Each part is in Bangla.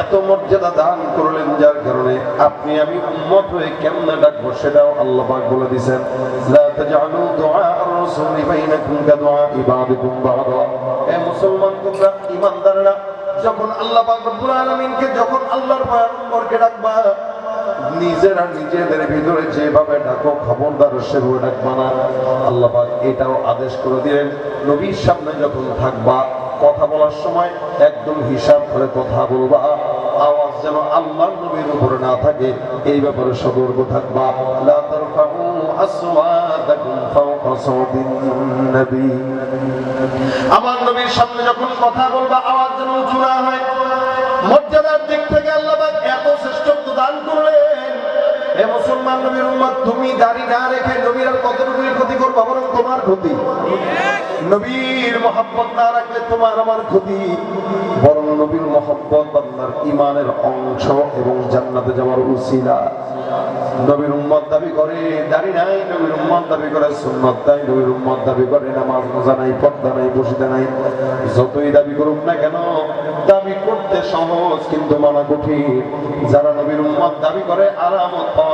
এত মর্যাদা দান করলেন যার কারণে আপনি আমি উম্মত হয়ে কেমনে ডাকবো সেটাও আল্লাহ পাক বলে দিয়েছেন। লা আর-রাসূলি বাইনাকুম কাদুআ ইবাদিকুম যখন আল্লাহ পাক রব্বুল যখন আল্লাহর পয়গম্বরকে ডাকবা, নিজেরা নিজেদের ভিতরে যেভাবে ডাকো, খবরদার সেভাবে ডাকবা না। আল্লাহ পাক এটাও আদেশ করে দিলেন। নবীর সামনে যখন থাকবা কথা বলার সময় একদম হিসাব করে কথা বলবা। আওয়াজ যেন আল্লাহ নবীর উপরে না থাকে, এই ব্যাপারে সতর্ক থাকবা। লা তারফাউ আসওয়াতাকুম ফাওকা সাউতিন নবী। আমার নবীর সামনে যখন কথা বলবা, আওয়াজ যেন উঁচু না হয়। মর্যাদার দিক থেকে আল্লাহ উম্মত, তুমি দাড়ি না রেখে নবীর আর কতটুকুই ক্ষতি করবা? বরং তোমার ক্ষতি। নবীর না রাখলে তোমার আমার ক্ষতি। বরং নবীর ইমানের অংশ এবং জান্নাতে যাওয়ার উসিলা। নবীর উম্মত দাবি করে, দাড়ি নাই, নবীর উম্মত দাবি করে, সুন্নত নাই, নবীর উম্মত দাবি করে, নামাজ রোজা নাই, পর্দা নাই বসিতে নাই। যতই দাবি করুক না কেন, দাবি করতে সহজ, কিন্তু মানা কঠিন। যারা নবীর উম্মত দাবি করে, আরামত পাওয়া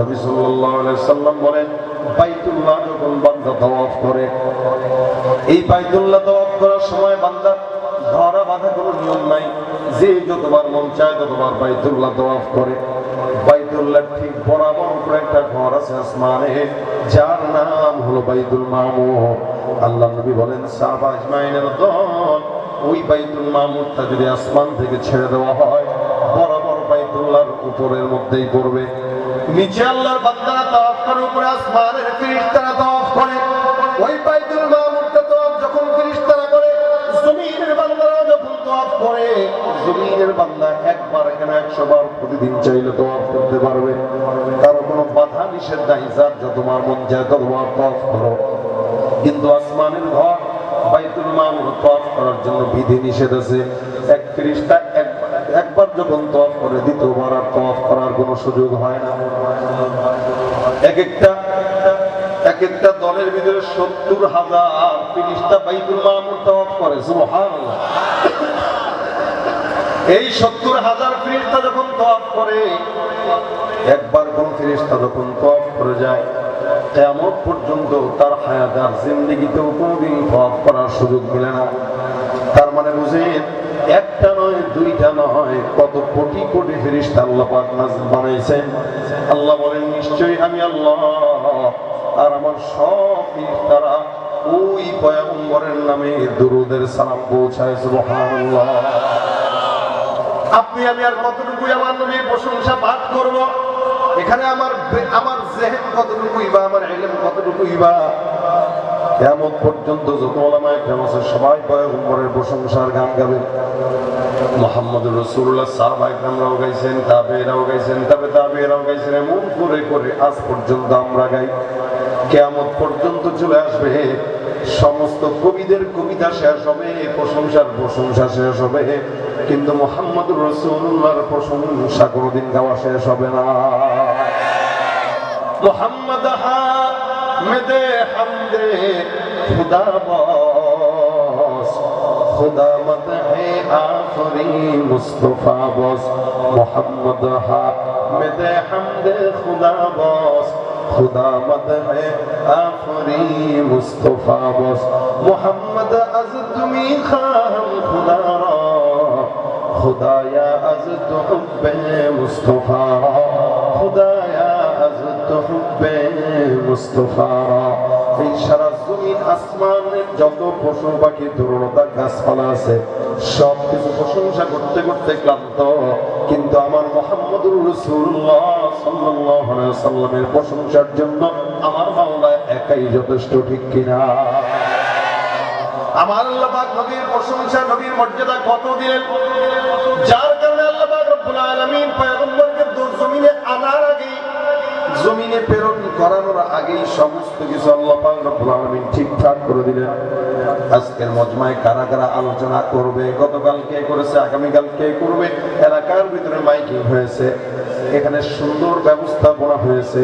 নবী সাল্লাল্লাহু আলাইহি সাল্লাম বলেন, বাইতুল্লাহ যখন বান্দা তাওয়াফ করে, এই বাইতুল্লাহ তাওয়াফ করার সময় বান্দা ধরা বাঁধা কোনো নিয়ম নাই। যে যতবার মন চায় ততবার বাইতুল্লাহ তাওয়াফ করে। বাইতুল্লাহ ঠিক বরাবর উপরে একটা ঘর আছে আসমানে, যার নাম হলো বাইতুল মামুর আল্লাহ নবী বলেন, সাহাবা ইসমাইলের দল, ওই বাইতুল মামুরটা যদি আসমান থেকে ছেড়ে দেওয়া হয়, বরাবর বাইতুল্লাহর উপরের মধ্যেই পড়বে। নিচে আল্লাহর বান্দারা তাওয়াফ করে, উপরে আসমানের ফেরেশতারা তাওয়াফ করে। ওই বাইতুল মামুরটা তাওয়াফ যখন ফেরেশতারা করে, জমিনের বান্দারা যখন তাওয়াফ করে, জমিনের বান্দা একবার এখানে একশো বার প্রতিদিন চাইলে তাওয়াফ করতে পারবে? কারও কোনো বাধা নিষেধ নাই, যার যতবার মন চায় ততবার তাওয়াফ করো। কিন্তু আসমানের ঘর, বাইতুল মামুর তাওয়াফ করার জন্য বিধি নিষেধ আছে। এক ফেরেশতা একবার যখন তফ করে, দ্বিতীয়বার আর তফ করার কোনো সুযোগ হয় না। এক একটা এক একটা দলের ভিতরে সত্তর হাজার বাইতুল মামুর করে এই সত্তর হাজার ফিরিস্তা যখন তফ করে, একবার কোন ফিরিস্তা যখন তফ করে যায় কেমন পর্যন্ত তার হায়াত আর জিন্দিগিতেও কোনোদিন তফ করার সুযোগ মিলে না তার মানে বুঝেন একটা দুইটা নয় কত কোটি কোটি ফেরিস্তা আল্লাহ পাক বানাইছেন? আল্লাহ বলেন, নিশ্চয়ই আমি আল্লাহ। আর আমার সব ওই পয়গম্বরের নামে দুরুদের সালাম পৌঁছায়, সুবহানাল্লাহ। আপনি, আমি আর কতটুকু আমার নবীর প্রশংসা পাঠ করব? এখানে আমার আমার জেহেন কতটুকুই বা আমার ইলম কতটুকুই বা? কেমন পর্যন্ত যত ওলামায়ে আছে, সবাই পয়গম্বরের প্রশংসার গান গাবে। মোহাম্মদ রসুল্লাহ সাহাবা একরামরাও গাইছেন তাবেরাও গাইছেন, তবে তাবেরাও গাইছেন, এমন করে করে আজ পর্যন্ত আমরা গাই, কেয়ামত পর্যন্ত চলে আসবে। সমস্ত কবিদের কবিতা শেষ হবে, প্রশংসার প্রশংসা শেষ হবে, কিন্তু মোহাম্মদ রসুল্লাহর প্রশংসা কোনোদিন গাওয়া শেষ হবে না। মোহাম্মদ হামেদে হামদে, খুদা বস خدا مدح آفری مصطفی باز محمد حق مد حمد خدا باز خدا مدح آفری مصطفی باز محمد از تمی خواهم خدا را خدایا از تو حب مصطفی را خدایا از تو حب مصطفی را این شرط জমিন আসমানের যত পশু পাখি, তরুণতা, গাছপালা আছে সব কিছু প্রশংসা করতে করতে ক্লান্ত। কিন্তু আমার মোহাম্মদুর রসুল্লাহ সাল্লাল্লাহু সাল্লামের প্রশংসার জন্য আমার মাওলা একাই যথেষ্ট, ঠিক কিনা? আমার আল্লাহ পাক নবীর প্রশংসা, নবীর মর্যাদা কত দিলেন? যার কারণে আল্লাহ পাক রব্বুল আনার আগেই জমিনে প্রেরণ করানোর আগেই সমস্ত কিছু আল্লাহ পাক রব্বুল আলামিন ঠিকঠাক করে দিলেন। আজকের মজমায় কারা কারা আলোচনা করবে? গতকাল কে করেছে? আগামীকাল কে করবে? এলাকার ভিতরে মাইকিং হয়েছে? এখানে সুন্দর ব্যবস্থাপনা হয়েছে।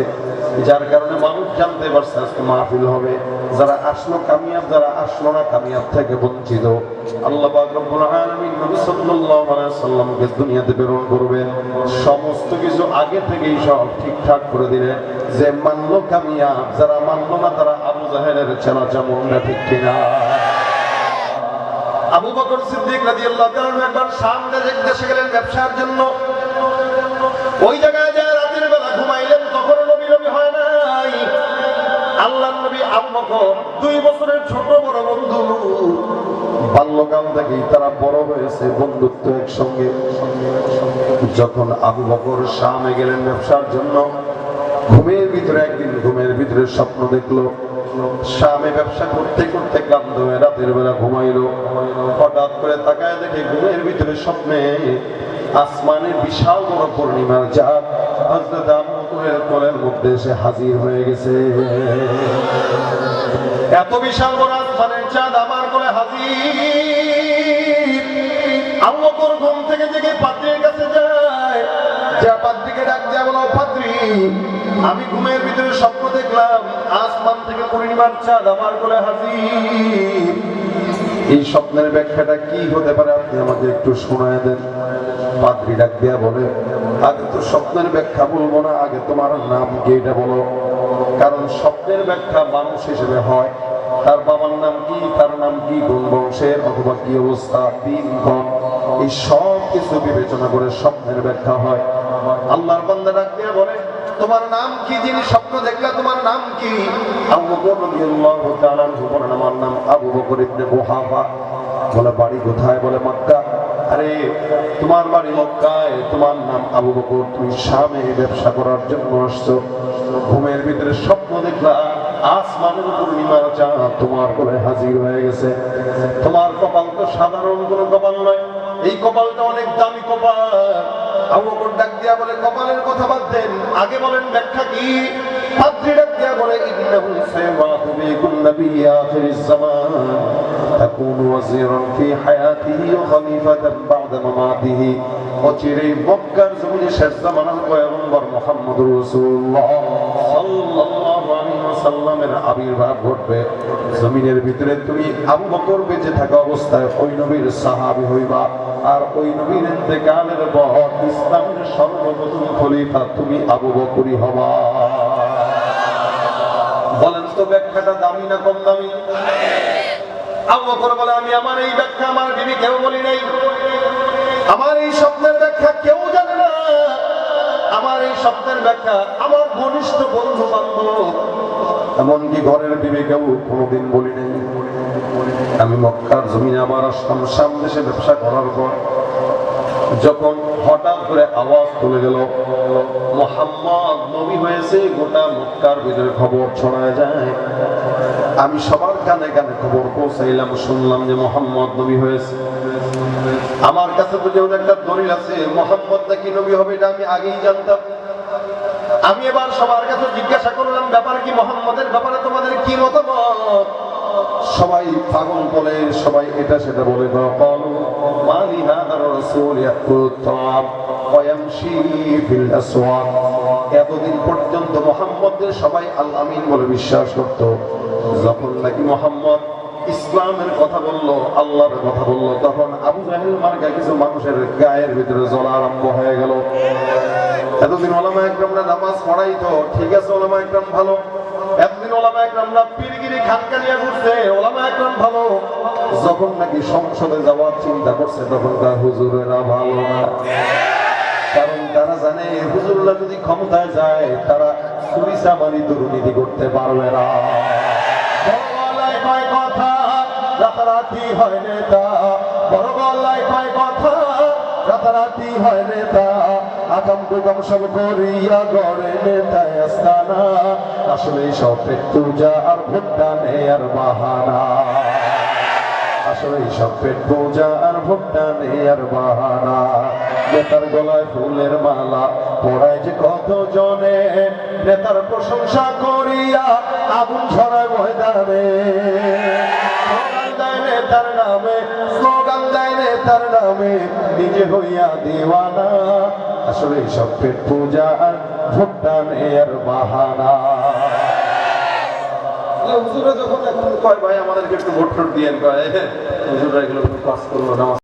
যার কারণে মানুষ জানতে পারছে আজকে মাহফিল হবে। যারা আসলো কামিয়াব, যারা আসলো না কামিয়াব থেকে বঞ্চিত। আল্লাহ দুনিয়াতে প্রেরণ করবেন। সমস্ত কিছু আগে থেকেই সব ঠিকঠাক করে যে কামিয়াব, যারা না তারা আবু চেনা চামুন্ডা ঠিক কিনা। আবু বকর সিদ্দিক একবার দেশে গেলেন ব্যবসার জন্য। ওই জায়গায় দুই বছরের ছোট বড় বন্ধু। বাল্যকাল থেকেই তারা বড় হয়েছে, বন্ধুত্ব একসঙ্গে। যখন আবু বকর শামে গেলেন ব্যবসার জন্য, ঘুমের ভিতরে একদিন ঘুমের ভিতরে স্বপ্ন দেখল। শামে ব্যবসা করতে করতে ক্লান্ত হয়ে রাতের বেলা ঘুমাইলো। হঠাৎ করে তাকায় দেখে ঘুমের ভিতরে স্বপ্নে আসমানে বিশাল বড় পূর্ণিমার চাঁদ হযরত আবু বকরের কোলের মধ্যে এসে হাজির হয়ে গেছে। এত বিশাল বড় আসমানের চাঁদ আমার কোলে হাজির। আবু ঘুম থেকে জেগে পাত্রীর কাছে যায়। পাত্রীকে ডাক দেয়া বলো, পাত্রী, আমি ঘুমের ভিতরে স্বপ্ন দেখলাম, আসমান থেকে পূর্ণিমার চাঁদ আমার কোলে হাজির। এই স্বপ্নের ব্যাখ্যাটা কি হতে পারে, আপনি আমাকে একটু শোনায় দেন। পাদ্রি ডাক দিয়া বলে আগে তো স্বপ্নের ব্যাখ্যা বলব না, আগে তোমার নাম কি এটা বলো। কারণ স্বপ্নের ব্যাখ্যা মানুষ হিসেবে হয়। তার বাবার নাম কি, তার নাম কি, কোন বংশের অথবা কি অবস্থা, দিন কোন এই সব কিছু বিবেচনা করে স্বপ্নের ব্যাখ্যা হয়। আল্লাহর বান্দা ডাক দিয়া বলে, তোমার নাম কি যিনি স্বপ্ন দেখলে তোমার নাম কি? আবু বকর রাদিয়াল্লাহু তাআলা আমার নাম আবু বকর ইবনে কুহাফা বলে, বাড়ি কোথায়? বলে, মক্কা। আরে, তোমার বাড়ি মক্কায়, তোমার নাম আবু বকর, তুমি শামে ব্যবসা করার জন্য আসছো। ঘুমের ভিতরে স্বপ্ন দেখলা, আসমানের পূর্ণিমার চাঁদ তোমার কোলে হাজির হয়ে গেছে। তোমার কপাল তো সাধারণ কোনো কপাল নয়। এই কপালটা অনেক দামি কপাল। আবু বকর ডাক দিয়া বলে, কপালের কথা বাদ দেন। আগে বলেন ব্যাখ্যা কি? আবির্ভাব ঘটবে। জমিনের ভিতরে তুমি আবু বকর বেঁচে থাকা অবস্থায় ওই নবীর সাহাবি হইবা। আর ওই নবীর ইসলামের সর্বপ্রথম খলিফা তুমি আবু বকরি হবা। বলেন তো ব্যাখ্যাটা দামি না কম দামি? বলে, আমি আমার এই ব্যাখ্যা আমার বিবি কেউ বলি নাই। আমার এই স্বপ্নের ব্যাখ্যা কেউ জানে না। আমার এই স্বপ্নের ব্যাখ্যা আমার ঘনিষ্ঠ বন্ধু বান্ধব এমনকি ঘরের বিবি কেউ কোনোদিন বলি নাই। আমি মক্কার জমিনে আমার আসলাম শাম দেশে ব্যবসা করার পর যখন হঠাৎ করে আওয়াজ তুলে গেল, মোহাম্মদ নবী হয়েছে, গোটা মক্কার ভিতরে খবর ছড়ায় যায়। আমি সবার কানে কানে খবর পৌঁছাইলাম, শুনলাম যে মোহাম্মদ নবী হয়েছে। আমার কাছে তো যেমন একটা দলিল আছে, মোহাম্মদ নাকি নবী হবে এটা আমি আগেই জানতাম। আমি এবার সবার কাছে জিজ্ঞাসা করলাম, ব্যাপার কি মোহাম্মদের ব্যাপারে তোমাদের কি মতামত? সবাই ফাগুন বলে, সবাই এটা সেটা বলে। এতদিন পর্যন্ত মোহাম্মদের সবাই আল্লামিন বলে বিশ্বাস করত। যখন নাকি মোহাম্মদ ইসলামের কথা বলল, আল্লাহর কথা বলল, তখন আবু জাহিল মার্কা কিছু মানুষের গায়ের ভিতরে জল আরম্ভ হয়ে গেল। এতদিন ওলামা একরামরা নামাজ পড়াইতো, ঠিক আছে ওলামা একরাম ভালো। যখন নাকি সংসদে যাওয়ার চিন্তা করছে, তখন তার হুজুরেরা ভালো না। কারণ তারা জানে, হুজুররা যদি ক্ষমতায় যায়, তারা সুরিসা মানি দুর্নীতি করতে পারবে না। কথা, রাতারাতি হয় নেতা। বড় গলায় কয় কথা, রাতারাতি হয় নেতা। কুকাম সব করিয়া গড়ে নেতায় আস্তানা। আসলে সব পূজা আর ভুট্টা আর বাহানা। আসলে আর নেতার গলায় ফুলের মালা পড়ায় যে কত জনে। নেতার প্রশংসা করিয়া আগুন ছড়ায় ময়দানে। নেতার নামে দেয় নেতার নামে নিজে হইয়া দিওয়ানা। আসলে সব পেট পূজা আর ভুট্টা এর বাহানা। হুজুরা যখন এখন কয়, ভাই, আমাদেরকে একটু ভোট টোট দিয়েন কয় হুজুরা এগুলো কাজ করল